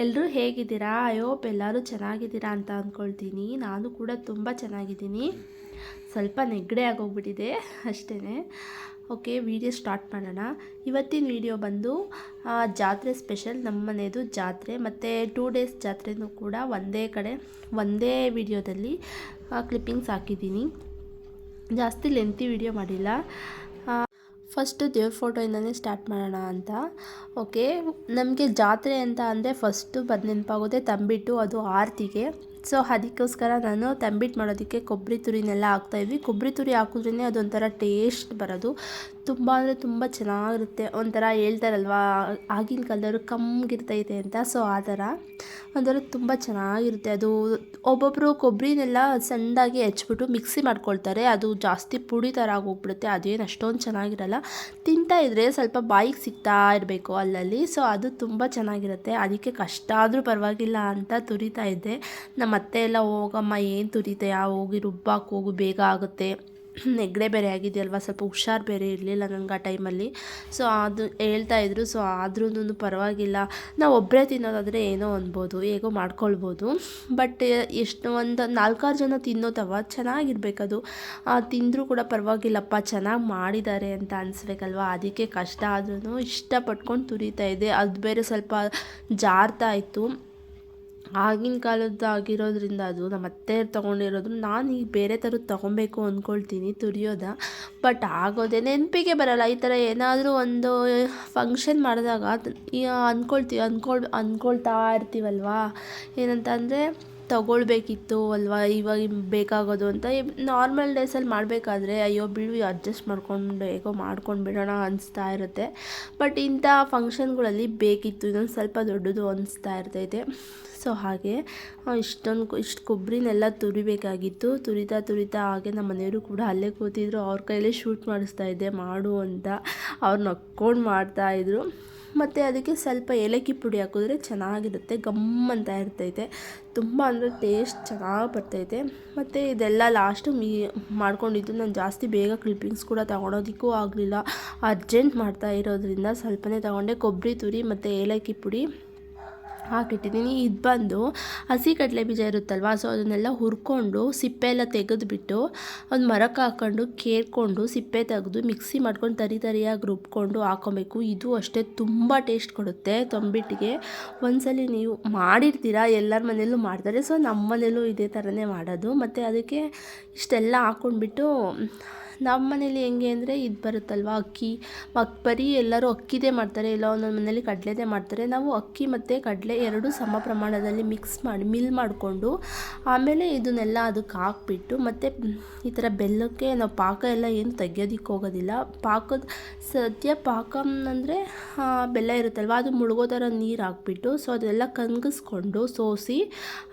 ಎಲ್ಲರೂ ಹೇಗಿದ್ದೀರಾ? ಹೋಪ್ ಎಲ್ಲರೂ ಚೆನ್ನಾಗಿದ್ದೀರಾ ಅಂತ ಅಂದ್ಕೊಳ್ತೀನಿ ನಾನು ಕೂಡ ತುಂಬ ಚೆನ್ನಾಗಿದ್ದೀನಿ. ಸ್ವಲ್ಪ ನೆಗಡೆ ಆಗೋಗ್ಬಿಟ್ಟಿದೆ ಅಷ್ಟೇ ಓಕೆ ವಿಡಿಯೋ ಸ್ಟಾರ್ಟ್ ಮಾಡೋಣ. ಇವತ್ತಿನ ವಿಡಿಯೋ ಬಂದು ಜಾತ್ರೆ ಸ್ಪೆಷಲ್ ನಮ್ಮ ಮನೆಯದು ಜಾತ್ರೆ ಮತ್ತು ಟೂ ಡೇಸ್ ಜಾತ್ರೆನೂ ಕೂಡ ಒಂದೇ ಕಡೆ, ಒಂದೇ ವಿಡಿಯೋದಲ್ಲಿ ಕ್ಲಿಪ್ಪಿಂಗ್ಸ್ ಹಾಕಿದ್ದೀನಿ. ಜಾಸ್ತಿ ಲೆಂತಿ ವಿಡಿಯೋ ಮಾಡಿಲ್ಲ. ಫಸ್ಟು ದೇವ್ರ ಫೋಟೋಯಿಂದನೇ ಸ್ಟಾರ್ಟ್ ಮಾಡೋಣ ಅಂತ. ಓಕೆ ನಮಗೆ ಜಾತ್ರೆ ಅಂತ ಅಂದರೆ ಫಸ್ಟು ಬಂದು ನೆನಪಾಗೋದೆ ತಂಬಿಟ್ಟು ಅದು ಆರತಿಗೆ. ಸೊ ಅದಕ್ಕೋಸ್ಕರ ನಾನು ತಂಬಿಟ್ಟು ಮಾಡೋದಕ್ಕೆ ಕೊಬ್ಬರಿ ತುರಿನೆಲ್ಲ ಹಾಕ್ತಾಯಿದ್ವಿ ಕೊಬ್ಬರಿ ತುರಿ ಹಾಕಿದ್ರೇ ಅದೊಂಥರ ಟೇಸ್ಟ್ ಬರೋದು. ತುಂಬ ಅಂದರೆ ತುಂಬ ಚೆನ್ನಾಗಿರುತ್ತೆ. ಒಂಥರ ಹೇಳ್ತಾರಲ್ವಾ, ಆಗಿನ ಕಾಲದವರು ಕಮ್ಮಿಗಿರ್ತೈತೆ ಅಂತ. ಸೊ ಆ ಥರ ಒಂಥರ ತುಂಬ ಚೆನ್ನಾಗಿರುತ್ತೆ. ಅದು ಒಬ್ಬೊಬ್ಬರು ಕೊಬ್ಬರಿನೆಲ್ಲ ಸಣ್ಣದಾಗಿ ಹೆಚ್ಚಿಬಿಟ್ಟು ಮಿಕ್ಸಿ ಮಾಡ್ಕೊಳ್ತಾರೆ. ಅದು ಜಾಸ್ತಿ ಪುಡಿ ಥರ ಆಗೋಗ್ಬಿಡುತ್ತೆ. ಅದೇನು ಅಷ್ಟೊಂದು ಚೆನ್ನಾಗಿರಲ್ಲ. ತಿಂತಾ ಇದ್ದರೆ ಸ್ವಲ್ಪ ಬಾಯಿಗೆ ಸಿಗ್ತಾ ಇರಬೇಕು ಅಲ್ಲಲ್ಲಿ. ಸೊ ಅದು ತುಂಬ ಚೆನ್ನಾಗಿರುತ್ತೆ. ಅದಕ್ಕೆ ಕಷ್ಟ ಆದರೂ ಪರವಾಗಿಲ್ಲ ಅಂತ ತುರಿತಾ ಇದ್ದೆ. ನಮ್ಮ ಅತ್ತೆ ಎಲ್ಲ ಹೋಗಮ್ಮ ಏನು ತುರಿತೆ ಆ ಹೋಗಿ ರುಬ್ಬಾಕ್ ಹೋಗು, ಬೇಗ ಆಗುತ್ತೆ. ನೆಗಡೆ ಬೇರೆ ಆಗಿದೆಯಲ್ವ? ಸ್ವಲ್ಪ ಹುಷಾರು ಬೇರೆ ಇರಲಿಲ್ಲ ನನಗೆ ಆ ಟೈಮಲ್ಲಿ. ಸೊ, ಅದು ಹೇಳ್ತಾ ಇದ್ರು. ಸೊ ಆದ್ರೂ ಪರವಾಗಿಲ್ಲ. ನಾವು ಒಬ್ಬರೇ ತಿನ್ನೋದಾದರೆ ಏನೋ ಅನ್ಬೋದು, ಹೇಗೋ ಮಾಡ್ಕೊಳ್ಬೋದು. ಬಟ್, ಎಷ್ಟು ಒಂದು ನಾಲ್ಕಾರು ಜನ ತಿನ್ನೋತವ ಚೆನ್ನಾಗಿರ್ಬೇಕದು. ತಿಂದರೂ ಕೂಡ ಪರವಾಗಿಲ್ಲಪ್ಪ, ಚೆನ್ನಾಗಿ ಮಾಡಿದ್ದಾರೆ ಅಂತ ಅನಿಸ್ಬೇಕಲ್ವ? ಅದಕ್ಕೆ ಕಷ್ಟ ಆದ್ರೂ ಇಷ್ಟಪಟ್ಕೊಂಡು ತುರಿತಾ ಇದೆ ಅದು ಬೇರೆ ಸ್ವಲ್ಪ ಜಾರ್ತಾ ಇತ್ತು. ಆಗಿನ ಕಾಲದ್ದು ಆಗಿರೋದ್ರಿಂದ ಅದು ನಮ್ಮ ಅತ್ತೆ ತೊಗೊಂಡಿರೋದು. ನಾನು ಈಗ ಬೇರೆ ಥರದ್ದು ತೊಗೊಬೇಕು ಅಂದ್ಕೊಳ್ತೀನಿ ತುರಿಯೋದ ಬಟ್ ಆಗೋದೇ ನೆನಪಿಗೆ ಬರಲ್ಲ. ಈ ಥರ ಏನಾದರೂ ಒಂದು ಫಂಕ್ಷನ್ ಮಾಡಿದಾಗ ಅಂದ್ಕೊಳ್ತೀವಿ ಅಂದ್ಕೊಳ್ ಅಂದ್ಕೊಳ್ತಾ ಇರ್ತೀವಲ್ವಾ? ಏನಂತ ಅಂದರೆ ತಗೊಳ್ಬೇಕಿತ್ತು ಅಲ್ವಾ? ಇವಾಗ ಬೇಕಾಗೋದು ಅಂತ. ನಾರ್ಮಲ್ ಡೇಸಲ್ಲಿ ಮಾಡಬೇಕಾದ್ರೆ, ಅಯ್ಯೋ, ಬಿಡು ಅಡ್ಜಸ್ಟ್ ಮಾಡ್ಕೊಂಡು, ಹೇಗೋ ಮಾಡ್ಕೊಂಡು ಬಿಡೋಣ ಅನಿಸ್ತಾ ಇರುತ್ತೆ. ಬಟ್ ಇಂಥ ಫಂಕ್ಷನ್ಗಳಲ್ಲಿ ಬೇಕಿತ್ತು. ಇದೊಂದು ಸ್ವಲ್ಪ ದೊಡ್ಡದು ಅನಿಸ್ತಾ ಇರ್ತೈತೆ. ಸೊ ಹಾಗೆ ಇಷ್ಟೊಂದು ಇಷ್ಟು ಕೊಬ್ಬರಿನೆಲ್ಲ ತುರಿಬೇಕಾಗಿತ್ತು. ತುರಿತಾ ತುರಿತಾ ಹಾಗೆ ನಮ್ಮ ಮನೆಯವರು ಕೂಡ ಅಲ್ಲೇ ಕೂತಿದ್ರು. ಅವ್ರ ಕೈಲೇ ಶೂಟ್ ಮಾಡಿಸ್ತಾ ಇದ್ದೆ. ಮಾಡು ಅಂತ. ಅವ್ರು ನಕ್ಕೊಂಡು ಮಾಡ್ತಾಯಿದ್ರು ಮತ್ತು ಅದಕ್ಕೆ ಸ್ವಲ್ಪ ಏಲಕ್ಕಿ ಪುಡಿ ಹಾಕಿದ್ರೆ ಚೆನ್ನಾಗಿರುತ್ತೆ. ಗಮ್ ಅಂತ ಇರ್ತೈತೆ. ತುಂಬ ಅಂದರೆ ಟೇಸ್ಟ್ ಚೆನ್ನಾಗಿ ಬರ್ತೈತೆ. ಮತ್ತು ಇದೆಲ್ಲ ಲಾಸ್ಟ್ ಮೀ ಮಾಡ್ಕೊಂಡಿದ್ದು ನಾನು ಜಾಸ್ತಿ ಬೇಗ ಕ್ಲಿಪ್ಪಿಂಗ್ಸ್ ಕೂಡ ತಗೊಳೋದಕ್ಕೂ ಆಗಲಿಲ್ಲ. ಅರ್ಜೆಂಟ್ ಮಾಡ್ತಾ ಇರೋದ್ರಿಂದ ಸ್ವಲ್ಪನೇ ತಗೊಂಡೆ. ಕೊಬ್ಬರಿ ತುರಿ ಮತ್ತು ಏಲಕ್ಕಿ ಪುಡಿ. ಹಾಕಿಟ್ಟಿದ್ದೀನಿ. ಇದು ಬಂದು ಹಸಿ ಕಡಲೆ ಬೀಜ ಇರುತ್ತಲ್ವ, ಸೊ ಅದನ್ನೆಲ್ಲ ಹುರ್ಕೊಂಡು ಸಿಪ್ಪೆ ಎಲ್ಲ ತೆಗೆದುಬಿಟ್ಟು ಒಂದು ಮರಕ್ಕೆ ಹಾಕ್ಕೊಂಡು ಕೇರ್ಕೊಂಡು ಸಿಪ್ಪೆ ತೆಗೆದು ಮಿಕ್ಸಿ ಮಾಡ್ಕೊಂಡು ತರಿ ತರಿಯಾಗಿ ರುಬ್ಕೊಂಡು ಹಾಕೊಬೇಕು. ಇದು ಅಷ್ಟೇ ತುಂಬ ಟೇಸ್ಟ್ ಕೊಡುತ್ತೆ ತಂಬಿಟ್ಟಿಗೆ. ಒಂದ್ಸಲಿ ನೀವು ಮಾಡಿರ್ತೀರಾ, ಎಲ್ಲರ ಮನೆಯಲ್ಲೂ ಮಾಡ್ತಾರೆ. ಸೊ ನಮ್ಮ ಮನೇಲೂ ಇದೇ ಥರನೇ ಮಾಡೋದು. ಮತ್ತು ಅದಕ್ಕೆ ಇಷ್ಟೆಲ್ಲ ಹಾಕ್ಕೊಂಡ್ಬಿಟ್ಟು ನಮ್ಮ ಮನೇಲಿ ಹೆಂಗೆ ಅಂದರೆ ಇದು ಬರುತ್ತಲ್ವ ಅಕ್ಕಿ? ಮಕ್, ಬರೀ ಎಲ್ಲರೂ ಅಕ್ಕಿದೇ ಮಾಡ್ತಾರೆ, ಇಲ್ಲ ಒಂದೊಂದು ಮನೇಲಿ ಕಡಲೆದೇ ಮಾಡ್ತಾರೆ. ನಾವು ಅಕ್ಕಿ ಮತ್ತು ಕಡಲೆ ಎರಡೂ ಸಮ ಪ್ರಮಾಣದಲ್ಲಿ ಮಿಕ್ಸ್ ಮಾಡಿ, ಮಿಲ್ ಮಾಡಿಕೊಂಡು, ಆಮೇಲೆ ಇದನ್ನೆಲ್ಲ ಅದಕ್ಕೆ ಹಾಕ್ಬಿಟ್ಟು, ಮತ್ತು ಈ ಥರ ಬೆಲ್ಲಕ್ಕೆ ನಾವು ಪಾಕ ಎಲ್ಲ ಏನು ತೆಗಿಯೋದಿಕ್ಕೆ ಹೋಗೋದಿಲ್ಲ. ಪಾಕದ, ಸದ್ಯ ಪಾಕ ಅಂದರೆ ಬೆಲ್ಲ ಇರುತ್ತಲ್ವ, ಅದು ಮುಳುಗೋ ಥರ ನೀರು ಹಾಕ್ಬಿಟ್ಟು, ಸೊ ಅದೆಲ್ಲ ಕಂಗಿಸ್ಕೊಂಡು ಸೋಸಿ,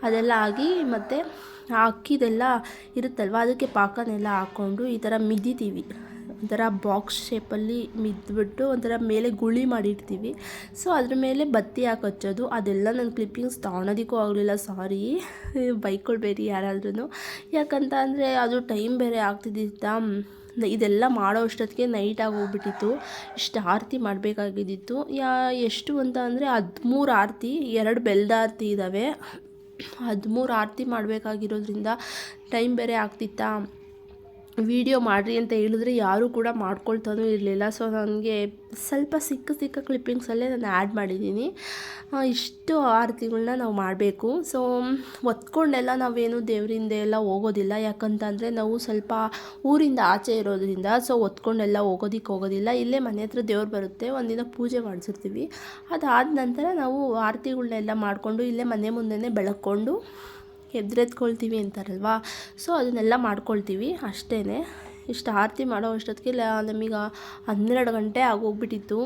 ಅದೆಲ್ಲ ಆಗಿ ಮತ್ತು ಆ ಅಕ್ಕಿದೆಲ್ಲ ಇರುತ್ತಲ್ವ? ಅದಕ್ಕೆ ಪಾಕನೆಲ್ಲ ಹಾಕ್ಕೊಂಡು ಈ ಥರ ಮಿದಿತೀವಿ. ಒಂಥರ ಬಾಕ್ಸ್ ಶೇಪಲ್ಲಿ ಮಿದ್ಬಿಟ್ಟು ಒಂಥರ ಮೇಲೆ ಗುಳಿ ಮಾಡಿರ್ತೀವಿ. ಸೊ ಅದ್ರ ಮೇಲೆ ಬತ್ತಿ ಹಾಕಿ ಹಚ್ಚೋದು. ಅದೆಲ್ಲ ನನ್ನ ಕ್ಲಿಪ್ಪಿಂಗ್ಸ್ ತೊಗೊಳೋದಕ್ಕೂ ಆಗಲಿಲ್ಲ. ಸಾರಿ ಬೈಕೊಳ್ಬೇಡಿ ಯಾರಾದ್ರೂ ಯಾಕಂತ ಅಂದರೆ ಅದು ಟೈಮ್ ಬೇರೆ ಆಗ್ತಿದ್ದಿತ್ತಾ. ಇದೆಲ್ಲ ಮಾಡೋ ಅಷ್ಟೊತ್ತಿಗೆ ನೈಟ್ ಆಗೋಗ್ಬಿಟ್ಟಿತ್ತು. ಇಷ್ಟು ಆರತಿ ಮಾಡಬೇಕಾಗಿದ್ದಿತ್ತು. ಯಾ, ಎಷ್ಟು ಅಂತ ಅಂದರೆ ಹದಿಮೂರು ಆರತಿ, ಎರಡು ಬೆಲ್ದ ಆರತಿ ಇದ್ದಾವೆ ಹದಿಮೂರು ಆರತಿ ಮಾಡಬೇಕಾಗಿರೋದ್ರಿಂದ ಟೈಮ್ ಬೇರೆ ಆಗ್ತಿತ್ತಾ? ವಿಡಿಯೋ ಮಾಡಿರಿ ಅಂತ ಹೇಳಿದ್ರೆ ಯಾರೂ ಕೂಡ ಮಾಡ್ಕೊಳ್ತಾನೂ ಇರಲಿಲ್ಲ. ಸೊ ನನಗೆ ಸ್ವಲ್ಪ ಸಿಕ್ಕ ಸಿಕ್ಕ ಕ್ಲಿಪ್ಪಿಂಗ್ಸಲ್ಲೇ ನಾನು ಆ್ಯಡ್ ಮಾಡಿದ್ದೀನಿ. ಇಷ್ಟು ಆರತಿಗಳನ್ನ ನಾವು ಮಾಡಬೇಕು. ಸೊ ಒತ್ಕೊಂಡೆಲ್ಲ ನಾವೇನು ದೇವರಿಂದ ಎಲ್ಲ ಹೋಗೋದಿಲ್ಲ. ಯಾಕಂತಂದರೆ ನಾವು ಸ್ವಲ್ಪ ಊರಿಂದ ಆಚೆ ಇರೋದ್ರಿಂದ ಸೊ ಒತ್ಕೊಂಡೆಲ್ಲ ಹೋಗೋದಿಕ್ಕೆ ಹೋಗೋದಿಲ್ಲ. ಇಲ್ಲೇ ಮನೆ ಹತ್ರ ದೇವ್ರು ಬರುತ್ತೆ. ಒಂದಿನ ಪೂಜೆ ಮಾಡಿಸಿರ್ತೀವಿ. ಅದಾದ ನಂತರ ನಾವು ಆರತಿಗಳನ್ನೆಲ್ಲ ಮಾಡಿಕೊಂಡು ಇಲ್ಲೇ ಮನೆ ಮುಂದೆನೇ ಬೆಳಕೊಂಡು ಎದ್ರೆತ್ಕೊಳ್ತೀವಿ ಅಂತಾರಲ್ವಾ? ಸೊ ಅದನ್ನೆಲ್ಲ ಮಾಡ್ಕೊಳ್ತೀವಿ ಅಷ್ಟೇ ಇಷ್ಟು ಆರತಿ ಮಾಡೋ ಅಷ್ಟೊತ್ತಿಗೆ ನಮಗೆ ಹನ್ನೆರಡು ಗಂಟೆ ಆಗೋಗ್ಬಿಟ್ಟಿತ್ತು.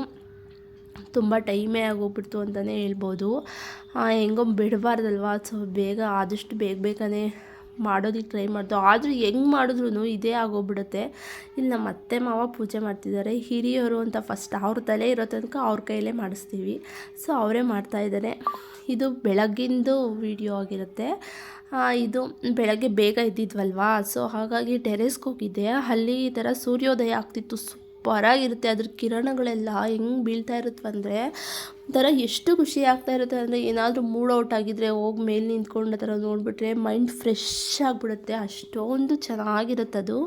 ತುಂಬ ಟೈಮೇ ಆಗೋಗ್ಬಿಡ್ತು ಅಂತಲೇ ಹೇಳ್ಬೋದು. ಹೆಂಗೋ ಬಿಡಬಾರ್ದಲ್ವ? ಸೊ ಬೇಗ ಆದಷ್ಟು ಬೇಗ ಬೇಗನೆ ಮಾಡೋದಕ್ಕೆ ಟ್ರೈ ಮಾಡ್ತು ಆದರೂ ಹೆಂಗೆ ಮಾಡಿದ್ರು ಇದೇ ಆಗೋಗ್ಬಿಡುತ್ತೆ. ಇಲ್ಲಿ ನಮ್ಮ ಅತ್ತೆ ಮಾವ ಪೂಜೆ ಮಾಡ್ತಿದ್ದಾರೆ. ಹಿರಿಯರು ಅಂತ ಫಸ್ಟ್ ಅವ್ರ ತಲೆ ಇರೋ ತನಕ ಅವ್ರ ಕೈಲೇ ಮಾಡಿಸ್ತೀವಿ. ಸೊ ಅವರೇ ಮಾಡ್ತಾಯಿದ್ದಾರೆ ಇದು ಬೆಳಗ್ಗಿಂದು ವಿಡಿಯೋ ಆಗಿರುತ್ತೆ. ಇದು ಬೆಳಗ್ಗೆ ಬೇಗ ಇದ್ದಿದ್ವಲ್ವಾ ಸೊ ಹಾಗಾಗಿ ಟೆರೆಸ್ಗೆ ಹೋಗಿದ್ದೆ. ಅಲ್ಲಿ ಈ ಥರ ಸೂರ್ಯೋದಯ ಆಗ್ತಿತ್ತು. ಸೂಪರಾಗಿರುತ್ತೆ ಅದ್ರ ಕಿರಣಗಳೆಲ್ಲ ಹೆಂಗೆ ಬೀಳ್ತಾ ಇರುತ್ತವಂದರೆ ಒಂಥರ ಎಷ್ಟು ಖುಷಿ ಆಗ್ತಾ ಇರುತ್ತೆ ಅಂದರೆ, ಏನಾದರೂ ಮೂಡ್ ಔಟ್ ಆಗಿದ್ರೆ ಹೋಗಿ ಮೇಲೆ ನಿಂತ್ಕೊಂಡು ಆ ಥರ ನೋಡಿಬಿಟ್ರೆ ಮೈಂಡ್ ಫ್ರೆಶ್ ಆಗಿಬಿಡುತ್ತೆ. ಅಷ್ಟೊಂದು ಚೆನ್ನಾಗಿರುತ್ತೆ ಅದು.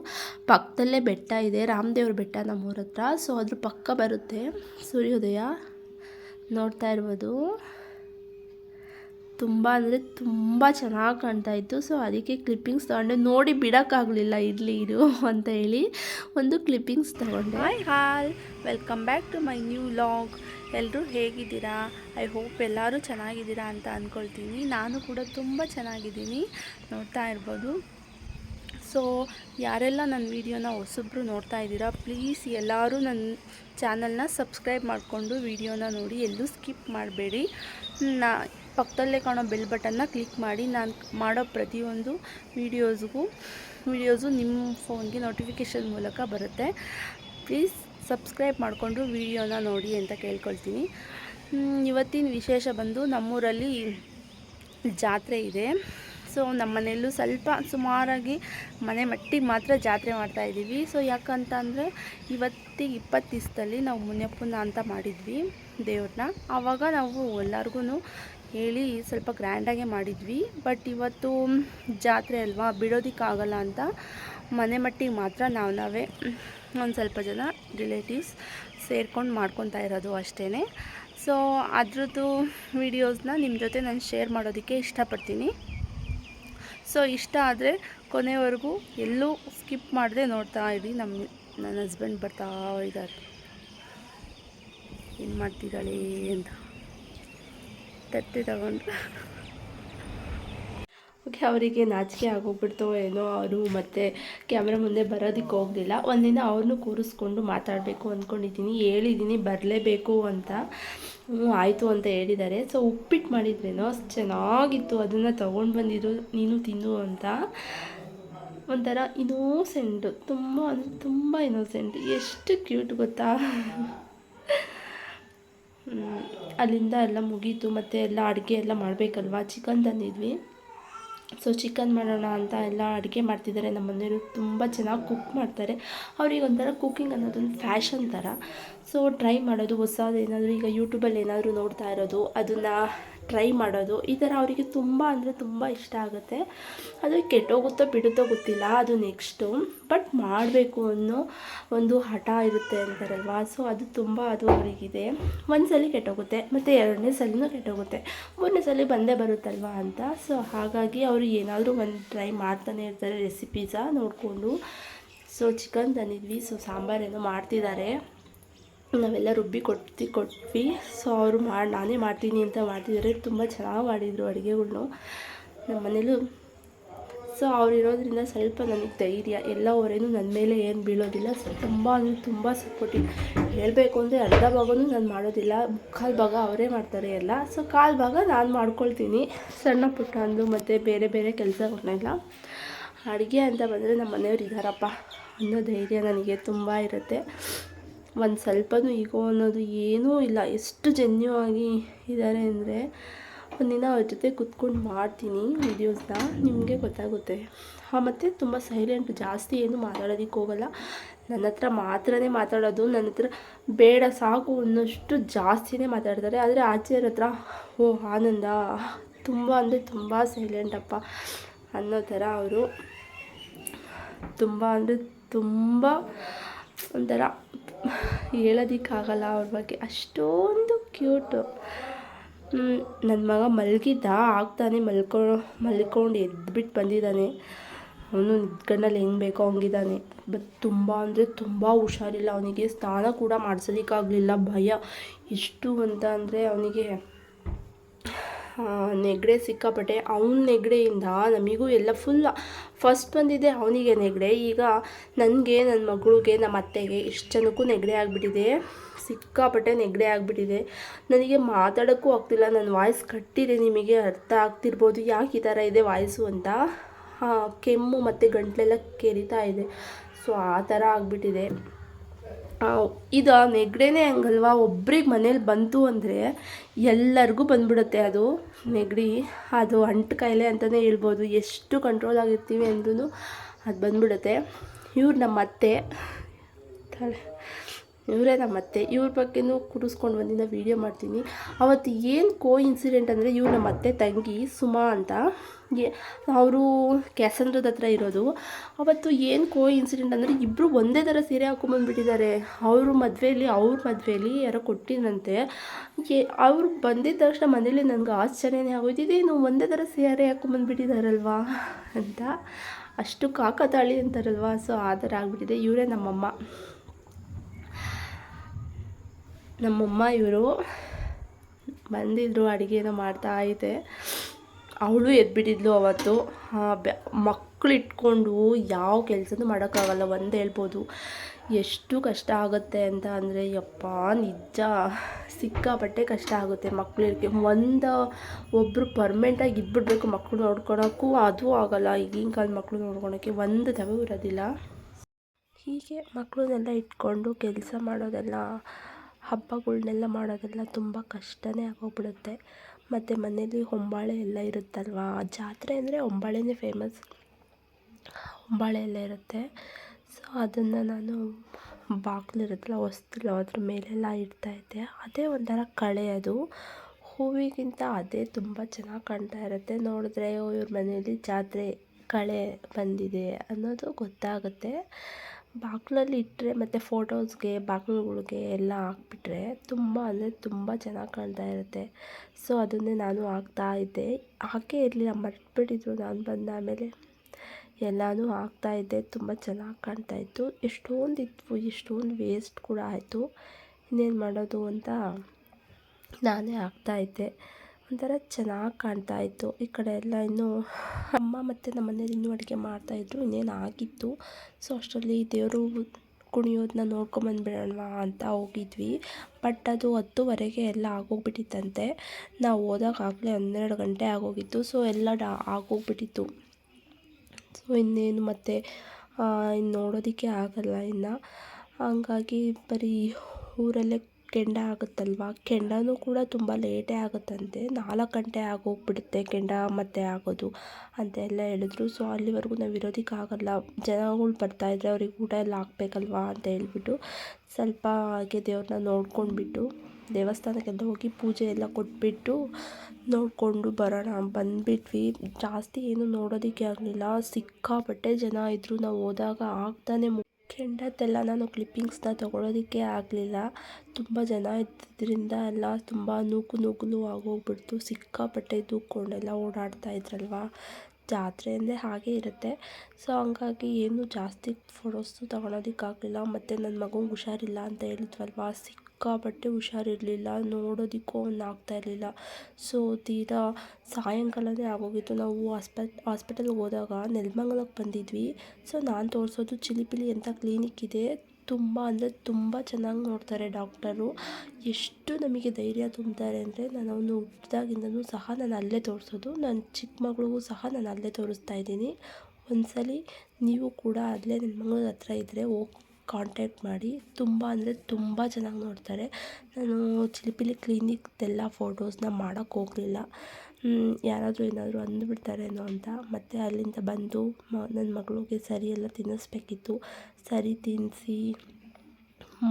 ಪಕ್ಕದಲ್ಲೇ ಬೆಟ್ಟ ಇದೆ. ರಾಮದೇವ್ರ ಬೆಟ್ಟ ನಮ್ಮೂರ ಹತ್ರ. ಸೊ ಅದ್ರ ಪಕ್ಕ ಬರುತ್ತೆ ಸೂರ್ಯೋದಯ. ನೋಡ್ತಾ ಇರ್ಬೋದು. ತುಂಬ ಅಂದರೆ ತುಂಬ ಚೆನ್ನಾಗಿ ಕಾಣ್ತಾ ಇತ್ತು. ಸೊ, ಅದಕ್ಕೆ ಕ್ಲಿಪ್ಪಿಂಗ್ಸ್ ತೊಗೊಂಡೆ. ನೋಡಿ ಬಿಡೋಕ್ಕಾಗಲಿಲ್ಲ, ಇರಲಿ ಇದು ಅಂತ ಹೇಳಿ ಒಂದು ಕ್ಲಿಪ್ಪಿಂಗ್ಸ್ ತೊಗೊಂಡೆ. Hi all welcome back to my new vlog ಎಲ್ಲರೂ ಹೇಗಿದ್ದೀರಾ? ಐ ಹೋಪ್ ಎಲ್ಲರೂ ಚೆನ್ನಾಗಿದ್ದೀರಾ ಅಂತ ಅಂದ್ಕೊಳ್ತೀನಿ ನಾನು ಕೂಡ ತುಂಬ ಚೆನ್ನಾಗಿದ್ದೀನಿ. ನೋಡ್ತಾ ಇರ್ಬೋದು. ಸೊ, ಯಾರೆಲ್ಲ ನನ್ನ ವೀಡಿಯೋನ ಹೊಸಬ್ರು ನೋಡ್ತಾ ಇದ್ದೀರಾ, ಪ್ಲೀಸ್ ಎಲ್ಲರೂ ನನ್ನ ಚಾನಲ್ನ ಸಬ್ಸ್ಕ್ರೈಬ್ ಮಾಡಿಕೊಂಡು ವೀಡಿಯೋನ ನೋಡಿ, ಎಲ್ಲೂ ಸ್ಕಿಪ್ ಮಾಡಬೇಡಿ. ನಾ, ಪಕ್ಕದಲ್ಲೇ ಕಾಣೋ ಬೆಲ್ ಬಟನ್ನ ಕ್ಲಿಕ್ ಮಾಡಿ, ನಾನು ಮಾಡೋ ಪ್ರತಿಯೊಂದು ವೀಡಿಯೋಸ್ಗೂ, ವೀಡಿಯೋಸು ನಿಮ್ಮ ಫೋನ್ಗೆ ನೋಟಿಫಿಕೇಷನ್ ಮೂಲಕ ಬರುತ್ತೆ. ಪ್ಲೀಸ್ ಸಬ್ಸ್ಕ್ರೈಬ್ ಮಾಡಿಕೊಂಡು ವಿಡಿಯೋನ ನೋಡಿ ಅಂತ ಕೇಳ್ಕೊಳ್ತೀನಿ. ಇವತ್ತಿನ ವಿಶೇಷ ಬಂದು ನಮ್ಮೂರಲ್ಲಿ ಜಾತ್ರೆ ಇದೆ. ಸೊ ನಮ್ಮ ಮನೆಯಲ್ಲೂ ಸ್ವಲ್ಪ ಸುಮಾರಾಗಿ ಮನೆ ಮಟ್ಟಿಗೆ ಮಾತ್ರ ಜಾತ್ರೆ ಮಾಡ್ತಾ ಇದ್ದೀವಿ. ಸೊ ಯಾಕಂತ ಅಂದರೆ ಇವತ್ತಿಗೆ ಇಪ್ಪತ್ತು ದಿವಸದಲ್ಲಿ ನಾವು ಮುನಿಯಪ್ಪನ ಅಂತ ಮಾಡಿದ್ವಿ ದೇವ್ರನ್ನ. ಆವಾಗ ನಾವು ಎಲ್ಲರಿಗೂ ಹೇಳಿ ಸ್ವಲ್ಪ ಗ್ರ್ಯಾಂಡಾಗೆ ಮಾಡಿದ್ವಿ. ಬಟ್ ಇವತ್ತು ಜಾತ್ರೆ ಅಲ್ವಾ ಬಿಡೋದಕ್ಕಾಗಲ್ಲ ಅಂತ ಮನೆ ಮಟ್ಟಿಗೆ ಮಾತ್ರ ನಾವು ನಾವೇ ಒಂದು ಸ್ವಲ್ಪ ಜನ ರಿಲೇಟಿವ್ಸ್ ಸೇರ್ಕೊಂಡು ಮಾಡ್ಕೊತಾ ಇರೋದು ಅಷ್ಟೇ ಸೊ ಅದ್ರದ್ದು ವಿಡಿಯೋಸ್ನ ನಿಮ್ಮ ಜೊತೆ ನಾನು ಶೇರ್ ಮಾಡೋದಕ್ಕೆ ಇಷ್ಟಪಡ್ತೀನಿ. ಸೊ ಇಷ್ಟ ಆದರೆ ಕೊನೆವರೆಗೂ ಎಲ್ಲೂ ಸ್ಕಿಪ್ ಮಾಡದೆ ನೋಡ್ತಾ ಇರಿ. ನಮ್ಮ ನನ್ನ ಹಸ್ಬೆಂಡ್ ಬರ್ತಾ ಇದ್ದಾರೆ. ಏನು ಮಾಡ್ತಿದ್ದಾಳೆ ಅಂತ. ತಟ್ಟೆ ತಗೊಂಡು. ಓಕೆ, ಅವರಿಗೆ ನಾಚಿಕೆ ಆಗೋಗ್ಬಿಡ್ತೋ ಏನೋ ಅವರು ಮತ್ತು ಕ್ಯಾಮ್ರಾ ಮುಂದೆ ಬರೋದಕ್ಕೆ ಹೋಗಲಿಲ್ಲ. ಒಂದಿನ ಅವ್ರನ್ನೂ ಕೂರಿಸ್ಕೊಂಡು ಮಾತಾಡಬೇಕು ಅಂದ್ಕೊಂಡಿದ್ದೀನಿ ಹೇಳಿದ್ದೀನಿ, ಬರಲೇಬೇಕು ಅಂತ. ಹ್ಞೂ, ಆಯಿತು ಅಂತ ಹೇಳಿದ್ದಾರೆ. ಸೊ ಉಪ್ಪಿಟ್ಟು ಮಾಡಿದ್ರೇನೋ ಚೆನ್ನಾಗಿತ್ತು. ಅದನ್ನು ತೊಗೊಂಡು ಬಂದಿದ್ದು ನೀನು ತಿನ್ನು ಅಂತ. ಒಂಥರ ಇನ್ನೋಸೆಂಟು ತುಂಬ ಅಂದರೆ ತುಂಬ ಇನ್ನೋಸೆಂಟ್ ಎಷ್ಟು ಕ್ಯೂಟ್ ಗೊತ್ತಾ. ಅಲ್ಲಿಂದ ಎಲ್ಲ ಮುಗೀತು. ಮತ್ತು ಎಲ್ಲ ಅಡುಗೆ ಎಲ್ಲ ಮಾಡಬೇಕಲ್ವಾ? ಚಿಕನ್ ತಂದಿದ್ವಿ. ಸೊ ಚಿಕನ್ ಮಾಡೋಣ ಅಂತ ಎಲ್ಲ ಅಡುಗೆ ಮಾಡ್ತಿದ್ದಾರೆ. ನಮ್ಮ ಮನೆಯವರು ತುಂಬ ಚೆನ್ನಾಗಿ ಕುಕ್ ಮಾಡ್ತಾರೆ. ಅವ್ರಿಗೆ ಒಂಥರ ಕುಕ್ಕಿಂಗ್ ಅನ್ನೋದೊಂದು ಫ್ಯಾಷನ್ ಥರ. ಸೊ ಟ್ರೈ ಮಾಡೋದು ಹೊಸದೇನಾದರೂ ಈಗ ಯೂಟ್ಯೂಬಲ್ಲಿ ಏನಾದರೂ ನೋಡ್ತಾ ಇರೋದು, ಅದನ್ನು ಟ್ರೈ ಮಾಡೋದು. ಈ ಥರ ಅವರಿಗೆ ತುಂಬ ಅಂದರೆ ತುಂಬ ಇಷ್ಟ ಆಗುತ್ತೆ. ಅದು ಕೆಟ್ಟೋಗುತ್ತೋ ಬಿಡುತ್ತೋ ಗೊತ್ತಿಲ್ಲ, ಅದು ನೆಕ್ಸ್ಟು. ಬಟ್ ಮಾಡಬೇಕು ಅನ್ನೋ ಒಂದು ಹಠ ಇರುತ್ತೆ ಅಂತಾರಲ್ವಾ? ಸೊ, ಅದು ತುಂಬ ಅದು ಅವರಿಗಿದೆ. ಒಂದು ಸಲ ಕೆಟ್ಟೋಗುತ್ತೆ, ಮತ್ತು ಎರಡನೇ ಸಲನೂ ಕೆಟ್ಟೋಗುತ್ತೆ. ಮೂರನೇ ಸಲ ಬಂದೇ ಬರುತ್ತಲ್ವಾ ಅಂತ? ಸೊ, ಹಾಗಾಗಿ ಅವರು ಏನಾದರೂ ಒಂದು ಟ್ರೈ ಮಾಡ್ತಾನೆ ಇರ್ತಾರೆ ರೆಸಿಪೀಸ ನೋಡಿಕೊಂಡು. ಸೊ, ಚಿಕನ್ ತಂದಿದ್ವಿ. ಸೊ ಸಾಂಬಾರೇನೋ ಮಾಡ್ತಿದ್ದಾರೆ. ನಾವೆಲ್ಲ ರುಬ್ಬಿ ಕೊಟ್ಟು ಕೊಟ್ವಿ. ಸೊ ಅವರು ಮಾಡಿ ನಾನೇ ಮಾಡ್ತೀನಿ ಅಂತ ಮಾಡ್ತಿದ್ದಾರೆ. ತುಂಬ ಚೆನ್ನಾಗಿ ಮಾಡಿದರು ಅಡುಗೆಗಳ್ನು. ನಮ್ಮ ಮನೇಲೂ. ಸೊ ಅವ್ರು ಇರೋದ್ರಿಂದ ಸ್ವಲ್ಪ ನನಗೆ ಧೈರ್ಯ. ಎಲ್ಲ ಅವರೇನು ನನ್ನ ಮೇಲೆ ಏನು ಬೀಳೋದಿಲ್ಲ. ಸೊ ತುಂಬ ಅಂದರೆ ತುಂಬ ಸಪೋರ್ಟಿವ್ ಹೇಳಬೇಕು ಅಂದರೆ ಅರ್ಧ ಭಾಗನೂ ನಾನು ಮಾಡೋದಿಲ್ಲ. ಮುಕ್ಕಾಲು ಭಾಗ ಅವರೇ ಮಾಡ್ತಾರೆ ಎಲ್ಲ. ಸೊ ಕಾಲು ಭಾಗ ನಾನು ಮಾಡ್ಕೊಳ್ತೀನಿ. ಸಣ್ಣ ಪುಟ್ಟ ಅಂದು ಮತ್ತು ಬೇರೆ ಬೇರೆ ಕೆಲಸಗಳನ್ನೆಲ್ಲ ಅಡುಗೆ ಅಂತ ಬಂದರೆ ನಮ್ಮ ಮನೆಯವ್ರು ಇದ್ದಾರಪ್ಪ ಅನ್ನೋ ಧೈರ್ಯ ನನಗೆ ತುಂಬ ಇರುತ್ತೆ. ಒಂದು ಸ್ವಲ್ಪನೂ ಈಗೋ ಅನ್ನೋದು ಏನೂ ಇಲ್ಲ. ಎಷ್ಟು ಜೆನ್ಯೂ ಆಗಿ ಇದ್ದಾರೆ ಅಂದರೆ ಒಂದಿನ ಅವ್ರ ಜೊತೆ ಕುತ್ಕೊಂಡು ಮಾಡ್ತೀನಿ ವೀಡಿಯೋಸ್ನ ನಿಮಗೆ ಗೊತ್ತಾಗುತ್ತೆ. ಮತ್ತು ತುಂಬ ಸೈಲೆಂಟ್ ಜಾಸ್ತಿ ಏನು ಮಾತಾಡೋದಕ್ಕೆ ಹೋಗಲ್ಲ. ನನ್ನ ಹತ್ರ ಮಾತ್ರನೇ ಮಾತಾಡೋದು. ನನ್ನ ಹತ್ರ ಬೇಡ, ಸಾಕು ಅನ್ನೋಷ್ಟು ಜಾಸ್ತಿನೇ ಮಾತಾಡ್ತಾರೆ. ಆದರೆ ಆಚೆಯವ್ರ ಹತ್ರ, ಓ, ಆನಂದ. ತುಂಬ ಅಂದರೆ ತುಂಬ ಸೈಲೆಂಟಪ್ಪ ಅನ್ನೋ ಥರ ಅವರು. ತುಂಬ ಅಂದರೆ ತುಂಬ ಒಂಥರ ಹೇಳೋದಕ್ಕಾಗಲ್ಲ ಅವ್ರ ಬಗ್ಗೆ. ಅಷ್ಟೊಂದು ಕ್ಯೂಟು ನನ್ನ ಮಗ ಮಲಗಿದ್ದ, ಆಗ್ತಾನೆ ಮಲ್ಕೊ, ಮಲ್ಕೊಂಡು ಎದ್ಬಿಟ್ಟು ಬಂದಿದ್ದಾನೆ. ಅವನು ನಿದ್ಕಂಡಲ್ಲಿ ಹೆಂಗೆ ಬೇಕೋ ಹಂಗಿದ್ದಾನೆ. ಬಟ್ ತುಂಬ ಅಂದರೆ ತುಂಬ ಹುಷಾರಿಲ್ಲ. ಅವನಿಗೆ ಸ್ನಾನ ಕೂಡ ಮಾಡಿಸೋದಕ್ಕಾಗಲಿಲ್ಲ. ಭಯ. ಎಷ್ಟು ಅಂತ ಅಂದರೆ ಅವನಿಗೆ ನೆಗಡೆ ಸಿಕ್ಕಾಪಟ್ಟೆ ಅವನ ನೆಗಡೆಯಿಂದ ನಮಗೂ ಎಲ್ಲ ಫುಲ್ ಫಸ್ಟ್ ಬಂದಿದೆ ಅವನಿಗೆ ನೆಗಡೆ. ಈಗ ನನಗೆ ನನ್ನ ಮಗಳಿಗೆ ನಮ್ಮ ಅತ್ತೆಗೆ ಇಷ್ಟು ಜನಕ್ಕೂ ನೆಗಡೆ ಆಗಿಬಿಟ್ಟಿದೆ. ಸಿಕ್ಕಾಪಟ್ಟೆ ನೆಗಡೆ ಆಗಿಬಿಟ್ಟಿದೆ. ನನಗೆ ಮಾತಾಡೋಕ್ಕೂ ಆಗ್ತಿಲ್ಲ ನನ್ನ ವಾಯ್ಸ್ ಕಟ್ಟಿದೆ ನಿಮಗೆ, ಅರ್ಥ ಆಗ್ತಿರ್ಬೋದು. ಯಾಕೆ ಈ ಥರ ಇದೆ ವಾಯ್ಸು ಅಂತ? ಕೆಮ್ಮು ಮತ್ತು ಗಂಟಲೆಲ್ಲ ಕೆರಿತಾ ಇದೆ. ಸೊ ಆ ಥರ ಆಗಿಬಿಟ್ಟಿದೆ. ಇದು ನೆಗಡಿನೇ ಹಂಗಲ್ವಾ ಒಬ್ರಿಗೆ ಮನೇಲಿ ಬಂತು ಅಂದರೆ ಎಲ್ಲರಿಗೂ ಬಂದ್ಬಿಡುತ್ತೆ ಅದು. ನೆಗಡಿ, ಅದು ಅಂಟು ಕಾಯಿಲೆ ಅಂತಲೇ ಹೇಳ್ಬೋದು. ಎಷ್ಟು ಕಂಟ್ರೋಲ್ ಆಗಿರ್ತೀವಿ ಅಂದ್ರೂ ಅದು ಬಂದ್ಬಿಡುತ್ತೆ. ಇವ್ರು ನಮ್ಮ ಅತ್ತೆ ತಲೆ ಇವರೇ ನಮ್ಮ ಅತ್ತೆ ಇವ್ರ ಬಗ್ಗೆನೂ ಕುಡಿಸ್ಕೊಂಡು ಬಂದಿಂದ ವೀಡಿಯೋ ಮಾಡ್ತೀನಿ. ಅವತ್ತು ಏನು ಕೋ ಇನ್ಸಿಡೆಂಟ್ ಅಂದರೆ ಇವ್ರು ನಮ್ಮ ಅತ್ತೆ ತಂಗಿ ಸುಮಾ ಅಂತ. ಅವರು ಕ್ಯಾಸಂದ್ರದ ಹತ್ರ ಇರೋದು. ಅವತ್ತು ಏನು ಕೋ ಇನ್ಸಿಡೆಂಟ್ ಅಂದರೆ ಇಬ್ಬರು ಒಂದೇ ಥರ ಸೀರೆ ಹಾಕೊಂಡ್ಬಂದ್ಬಿಟ್ಟಿದ್ದಾರೆ ಅವರು ಮದುವೆಯಲ್ಲಿ ಅವ್ರ ಮದುವೆಯಲ್ಲಿ ಯಾರೋ ಕೊಟ್ಟಿದ್ದಂತೆ ಏ ಅವ್ರು ಬಂದಿದ್ದ ತಕ್ಷಣ ಮನೇಲಿ ನನಗೆ ಆಶ್ಚರ್ಯನೇ ಆಗೋಯ್ತು. ಇದೇನು ಒಂದೇ ಥರ ಸೀರೆ ಹಾಕೊಂಬಂದ್ಬಿಟ್ಟಿದ್ದಾರಲ್ವಾ ಅಂತ. ಅಷ್ಟು ಕಾಕತಾಳಿ ಅಂತಾರಲ್ವ. ಸೊ ಆ ಥರ ಆಗಿಬಿಟ್ಟಿದೆ. ಇವರೇ ನಮ್ಮಮ್ಮ. ನಮ್ಮಮ್ಮ ಇವರು ಬಂದಿದ್ದರು ಅಡುಗೆನ ಮಾಡ್ತಾ ಐತೆ ಅವಳು ಎದ್ಬಿಟ್ಟಿದ್ಲು ಅವತ್ತು. ಮಕ್ಕಳು ಇಟ್ಕೊಂಡು ಯಾವ ಕೆಲಸನೂ ಮಾಡೋಕ್ಕಾಗಲ್ಲ, ಒಂದು ಹೇಳ್ಬೋದು. ಎಷ್ಟು ಕಷ್ಟ ಆಗುತ್ತೆ ಅಂತ ಅಂದರೆ, ಯಪ್ಪ, ನಿಜ. ಸಿಕ್ಕಾಪಟ್ಟೆ ಕಷ್ಟ ಆಗುತ್ತೆ ಮಕ್ಕಳಿಗೆ ಒಂದು ಒಬ್ಬರು ಪರ್ಮೆಂಟಾಗಿ ಇದ್ಬಿಡ್ಬೇಕು ಮಕ್ಕಳು ನೋಡ್ಕೊಳೋಕ್ಕೂ, ಅದು ಆಗೋಲ್ಲ. ಈಗಿನ ಕಾಲದ ಮಕ್ಕಳು ನೋಡ್ಕೊಳೋಕ್ಕೆ ಒಂದು ತವೆ ಇರೋದಿಲ್ಲ. ಹೀಗೆ ಮಕ್ಕಳನ್ನೆಲ್ಲ ಇಟ್ಕೊಂಡು ಕೆಲಸ ಮಾಡೋದೆಲ್ಲ ಹಬ್ಬಗಳ್ನೆಲ್ಲ ಮಾಡೋದೆಲ್ಲ ತುಂಬ ಕಷ್ಟವೇ ಆಗೋಗ್ಬಿಡುತ್ತೆ. ಮತ್ತು ಮನೇಲಿ ಹೊಂಬಾಳೆ ಎಲ್ಲ ಇರುತ್ತಲ್ವ? ಜಾತ್ರೆ ಅಂದರೆ ಹೊಂಬಾಳೆನೇ ಫೇಮಸ್ ಹೊಂಬಾಳೆ ಎಲ್ಲ ಇರುತ್ತೆ. ಸೊ ಅದನ್ನು ನಾನು ಬಾಗಿಲು ಇರುತ್ತಲ್ಲ ಹೊಸ್ತಿಲು ಅದ್ರ ಮೇಲೆಲ್ಲ ಇಡ್ತಾಯಿದ್ದೆ ಅದೇ ಒಂಥರ ಕಳೆ ಅದು. ಹೂವಿಗಿಂತ ಅದೇ ತುಂಬ ಚೆನ್ನಾಗಿ ಕಾಣ್ತಾ ಇರುತ್ತೆ. ನೋಡಿದ್ರೆ ಇವ್ರ ಮನೇಲಿ ಜಾತ್ರೆ ಕಳೆ ಬಂದಿದೆ ಅನ್ನೋದು ಗೊತ್ತಾಗುತ್ತೆ. ಬಾಗಿಲಲ್ಲಿ ಇಟ್ಟರೆ ಮತ್ತು ಫೋಟೋಸ್ಗೆ, ಬಾಗಿಲುಗಳ್ಗೆ ಎಲ್ಲ ಹಾಕ್ಬಿಟ್ರೆ ತುಂಬ ಅಂದರೆ ತುಂಬ ಚೆನ್ನಾಗಿ ಕಾಣ್ತಾ ಇರುತ್ತೆ. ಸೊ, ಅದನ್ನೇ ನಾನು ಹಾಕ್ತಾ ಇದ್ದೆ. ಹಾಕೇ ಇರಲಿಲ್ಲ, ಮರ್ತ್ಬಿಟ್ಟಿದ್ರು ನಾನು ಬಂದ ಆಮೇಲೆ ಎಲ್ಲನೂ ಇದ್ದೆ, ತುಂಬ ಚೆನ್ನಾಗಿ ಕಾಣ್ತಾಯಿತ್ತು ಎಷ್ಟೊಂದು ಇದ್ವು ಎಷ್ಟೊಂದು ವೇಸ್ಟ್ ಕೂಡ ಆಯಿತು. ಇನ್ನೇನು ಮಾಡೋದು ಅಂತ ನಾನೇ ಹಾಕ್ತಾಯಿದ್ದೆ ಒಂಥರ ಚೆನ್ನಾಗಿ ಕಾಣ್ತಾ ಇತ್ತು. ಈ ಕಡೆ ಎಲ್ಲ ಇನ್ನೂ ಅಮ್ಮ ಮತ್ತು ನಮ್ಮ ಮನೇಲಿ ಇನ್ನೂ ಅಡುಗೆ ಮಾಡ್ತಾಯಿದ್ರು ಇನ್ನೇನು ಆಗಿತ್ತು. ಸೊ ಅಷ್ಟರಲ್ಲಿ ದೇವರು ಕುಣಿಯೋದನ್ನ ನೋಡ್ಕೊಂಬಂದ್ಬಿಡೋಣ ಅಂತ ಹೋಗಿದ್ವಿ. ಬಟ್ ಅದು ಹತ್ತುವರೆಗೆ ಎಲ್ಲ ಆಗೋಗ್ಬಿಟ್ಟಿತ್ತಂತೆ. ನಾವು ಹೋದಾಗ ಆಗಲೇ ಹನ್ನೆರಡು ಗಂಟೆ ಆಗೋಗಿತ್ತು. ಸೊ ಎಲ್ಲ ಡಾ, ಆಗೋಗ್ಬಿಟ್ಟಿತ್ತು. ಸೊ ಇನ್ನೇನು ಮತ್ತೆ ಇನ್ನು ನೋಡೋದಕ್ಕೆ ಆಗಲ್ಲ ಇನ್ನು. ಹಂಗಾಗಿ ಬರೀ ಊರಲ್ಲೇ ಕೆಂಡ ಆಗುತ್ತಲ್ವಾ? ಕೆಂಡನೂ ಕೂಡ ತುಂಬ ಲೇಟೇ ಆಗುತ್ತಂತೆ. ನಾಲ್ಕು ಗಂಟೆ ಆಗೋಗ್ಬಿಡುತ್ತೆ ಕೆಂಡ ಮತ್ತೆ ಆಗೋದು ಅಂತೆಲ್ಲ ಹೇಳಿದ್ರು. ಸೊ ಅಲ್ಲಿವರೆಗೂ ನಾವು ಇರೋದಕ್ಕಾಗಲ್ಲ. ಜನಗಳು ಬರ್ತಾಯಿದ್ರೆ ಅವ್ರಿಗೆ ಊಟ ಎಲ್ಲ ಹಾಕ್ಬೇಕಲ್ವಾ ಅಂತ ಹೇಳ್ಬಿಟ್ಟು ಸ್ವಲ್ಪ ಹಾಗೆ ದೇವ್ರನ್ನ ನೋಡ್ಕೊಂಡ್ಬಿಟ್ಟು ದೇವಸ್ಥಾನಕ್ಕೆಲ್ಲ ಹೋಗಿ ಪೂಜೆ ಎಲ್ಲ ಕೊಟ್ಬಿಟ್ಟು ನೋಡಿಕೊಂಡು ಬರೋಣ ಬಂದುಬಿಟ್ವಿ. ಜಾಸ್ತಿ ಏನು ನೋಡೋದಕ್ಕೆ ಆಗಲಿಲ್ಲ. ಸಿಕ್ಕಾಪಟ್ಟೆ ಜನ ಇದ್ದರು ನಾವು ಹೋದಾಗ ಆಗ್ತಾನೆ ಕೆಂಡದ್ದೆಲ್ಲ ನಾನು ಕ್ಲಿಪ್ಪಿಂಗ್ಸ್ನ ತೊಗೊಳೋದಕ್ಕೆ ಆಗಲಿಲ್ಲ. ತುಂಬ ಜನ ಇದ್ದಿದ್ದರಿಂದ ಎಲ್ಲ ತುಂಬ ನೂಕು ನುಗ್ಗಲು ಆಗೋಗ್ಬಿಡ್ತು. ಸಿಕ್ಕಾಪಟ್ಟೆ ದೂಕ್ಕೊಂಡೆಲ್ಲ ಓಡಾಡ್ತಾ ಇದ್ರಲ್ವ? ಜಾತ್ರೆ ಅಂದರೆ ಹಾಗೆ ಇರುತ್ತೆ. ಸೊ ಹಂಗಾಗಿ ಏನು ಜಾಸ್ತಿ ಫೋಟೋಸು ತೊಗೊಳೋದಕ್ಕಾಗಲಿಲ್ಲ. ಮತ್ತು ನನ್ನ ಮಗು ಹುಷಾರಿಲ್ಲ ಅಂತ ಹೇಳಿದ್ವಲ್ವ? ಸಿಕ್ ಸಿಕ್ಕಾಪಟ್ಟೆ ಹುಷಾರಿರಲಿಲ್ಲ, ನೋಡೋದಕ್ಕೂ ಅವ್ನು ಆಗ್ತಾಯಿರಲಿಲ್ಲ ಸೊ, ತೀರಾ ಸಾಯಂಕಾಲವೇ ಆಗೋಗಿತ್ತು. ನಾವು ಹಾಸ್ಪೆಟ್ ಹಾಸ್ಪಿಟಲ್ಗೆ ಹೋದಾಗ ನೆಲಮಂಗಲಕ್ಕೆ ಬಂದಿದ್ವಿ. ಸೊ, ನಾನು ತೋರಿಸೋದು ಚಿಲಿಪಿಲಿ ಅಂತ ಕ್ಲಿನಿಕ್ ಇದೆ. ತುಂಬ, ಅಂದರೆ ತುಂಬ ಚೆನ್ನಾಗಿ ನೋಡ್ತಾರೆ ಡಾಕ್ಟರು. ಎಷ್ಟು ನಮಗೆ ಧೈರ್ಯ ತುಂಬ್ತಾರೆ ಅಂದರೆ ನಾನು ಅವನು ಹುಟ್ಟಿದಾಗಿಂದನೂ ಸಹ ನಾನು ಅಲ್ಲೇ ತೋರಿಸೋದು. ನನ್ನ ಚಿಕ್ಕ ಮಗಳಿಗೂ ಸಹ ನಾನು ಅಲ್ಲೇ ತೋರಿಸ್ತಾ ಇದ್ದೀನಿ. ಒಂದು ನೀವು ಕೂಡ ಅಲ್ಲೇ ನೆಲಮಂಗಲದ ಹತ್ರ ಇದ್ದರೆ ಹೋಗಿ ಕಾಂಟ್ಯಾಕ್ಟ್ ಮಾಡಿ ತುಂಬ ಅಂದರೆ ತುಂಬ ಚೆನ್ನಾಗಿ ನೋಡ್ತಾರೆ. ನಾನು ಚಿಲಿಪಿಲಿ ಕ್ಲಿನಿಕ್ದೆಲ್ಲ ಫೋಟೋಸ್ನ ಮಾಡೋಕ್ಕೆ ಹೋಗಲಿಲ್ಲ. ಯಾರಾದರೂ ಏನಾದರೂ ಅಂದುಬಿಡ್ತಾರೇನೋ ಅಂತ. ಮತ್ತು ಅಲ್ಲಿಂದ ಬಂದು ಮ ನನ್ನ ಮಗಳಿಗೆ ಸರಿ ಎಲ್ಲ ತಿನ್ನಿಸ್ಬೇಕಿತ್ತು. ಸರಿ ತಿನ್ನಿಸಿ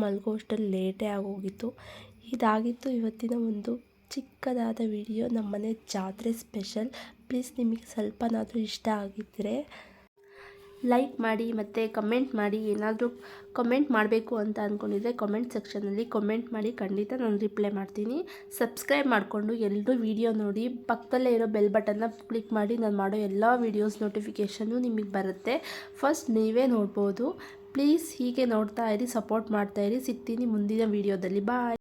ಮಲಗೋ ಲೇಟೇ ಆಗೋಗಿತ್ತು. ಇದಾಗಿತ್ತು ಇವತ್ತಿನ ಒಂದು ಚಿಕ್ಕದಾದ ವಿಡಿಯೋ. ನಮ್ಮನೆ ಜಾತ್ರೆ ಸ್ಪೆಷಲ್. ಪ್ಲೀಸ್ ನಿಮಗೆ ಸ್ವಲ್ಪನಾದರೂ ಇಷ್ಟ ಆಗಿದ್ದರೆ ಲೈಕ್ ಮಾಡಿ ಮತ್ತು ಕಮೆಂಟ್ ಮಾಡಿ, ಏನಾದರೂ ಕಮೆಂಟ್ ಮಾಡಬೇಕು ಅಂತ ಅಂದ್ಕೊಂಡಿದ್ರೆ ಕಮೆಂಟ್ ಸೆಕ್ಷನಲ್ಲಿ ಕಮೆಂಟ್ ಮಾಡಿ, ಖಂಡಿತ ನಾನು ರಿಪ್ಲೈ ಮಾಡ್ತೀನಿ. ಸಬ್ಸ್ಕ್ರೈಬ್ ಮಾಡಿಕೊಂಡು ಎಲ್ಲರೂ ವೀಡಿಯೋ ನೋಡಿ. ಪಕ್ಕದಲ್ಲೇ ಇರೋ ಬೆಲ್ ಬಟನ್ನ ಕ್ಲಿಕ್ ಮಾಡಿ, ನಾನು ಮಾಡೋ ಎಲ್ಲ ವೀಡಿಯೋಸ್ ನೋಟಿಫಿಕೇಷನ್ನು ನಿಮಗೆ ಬರುತ್ತೆ. ಫಸ್ಟ್ ನೀವೇ ನೋಡ್ಬೋದು. ಪ್ಲೀಸ್ ಹೀಗೆ ನೋಡ್ತಾ ಇರಿ ಸಪೋರ್ಟ್ ಮಾಡ್ತಾ ಇರಿ. ಸಿಗ್ತೀನಿ ಮುಂದಿನ ವೀಡಿಯೋದಲ್ಲಿ ಬಾಯ್